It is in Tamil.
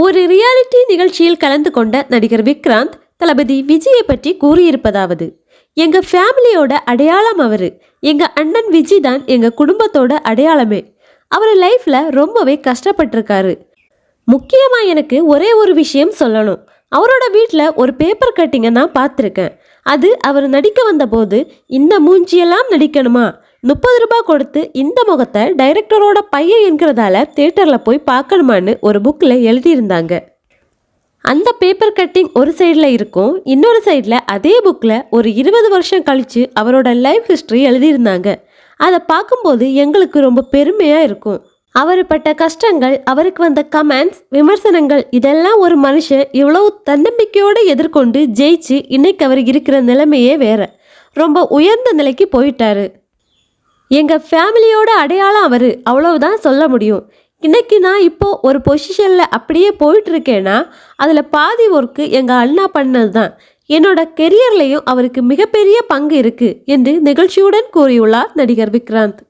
ஒரு ரியாலிட்டி நிகழ்ச்சியில் கலந்து கொண்ட நடிகர் விக்ராந்த் தளபதி விஜயை பற்றி கூறியிருப்பதாவது எங்க ஃபேமிலியோட அடையாளம் அவரு. எங்க அண்ணன் விஜய் தான் எங்க குடும்பத்தோட அடையாளமே. அவர் லைஃப்ல ரொம்பவே கஷ்டப்பட்டிருக்காரு. முக்கியமா எனக்கு ஒரே ஒரு விஷயம் சொல்லணும். அவரோட வீட்டில் ஒரு பேப்பர் கட்டிங்கை நான் பார்த்துருக்கேன். அது அவர் நடிக்க வந்தபோது இந்த மூஞ்சியெல்லாம் நடிக்கணுமா? முப்பது ரூபாய் கொடுத்து இந்த முகத்தை டைரக்டரோட பையன் என்கிறதால தேட்டரில் போய் பார்க்கணுமான்னு ஒரு புக்கில் எழுதியிருந்தாங்க. அந்த பேப்பர் கட்டிங் ஒரு சைடில் இருக்கும் இன்னொரு சைடில் அதே புக்கில் ஒரு இருபது வருஷம் கழித்து அவரோட லைஃப் ஹிஸ்ட்ரி எழுதியிருந்தாங்க. அதை பார்க்கும்போது எங்களுக்கு ரொம்ப பெருமையாக இருக்கும். அவர் பட்ட கஷ்டங்கள் அவருக்கு வந்த கமெண்ட்ஸ் விமர்சனங்கள் இதெல்லாம் ஒரு மனுஷன் இவ்வளவு தன்னம்பிக்கையோடு எதிர்கொண்டு ஜெயிச்சு இன்னைக்கு அவர் இருக்கிற நிலைமையே வேற. ரொம்ப உயர்ந்த நிலைக்கு போயிட்டாரு. எங்கள் ஃபேமிலியோட அடையாளம் அவர். அவ்வளவுதான் சொல்ல முடியும். இன்னைக்கு நான் இப்போது ஒரு பொசிஷனில் அப்படியே போயிட்டுருக்கேன்னா அதில் பாதி ஒர்க்கு எங்கள் அண்ணா பண்ணது தான் என்னோட கெரியர்லேயும் அவருக்கு மிகப்பெரிய பங்கு இருக்குது என்று நிகழ்ச்சியுடன் கூறியுள்ளார் நடிகர் விக்ராந்த்.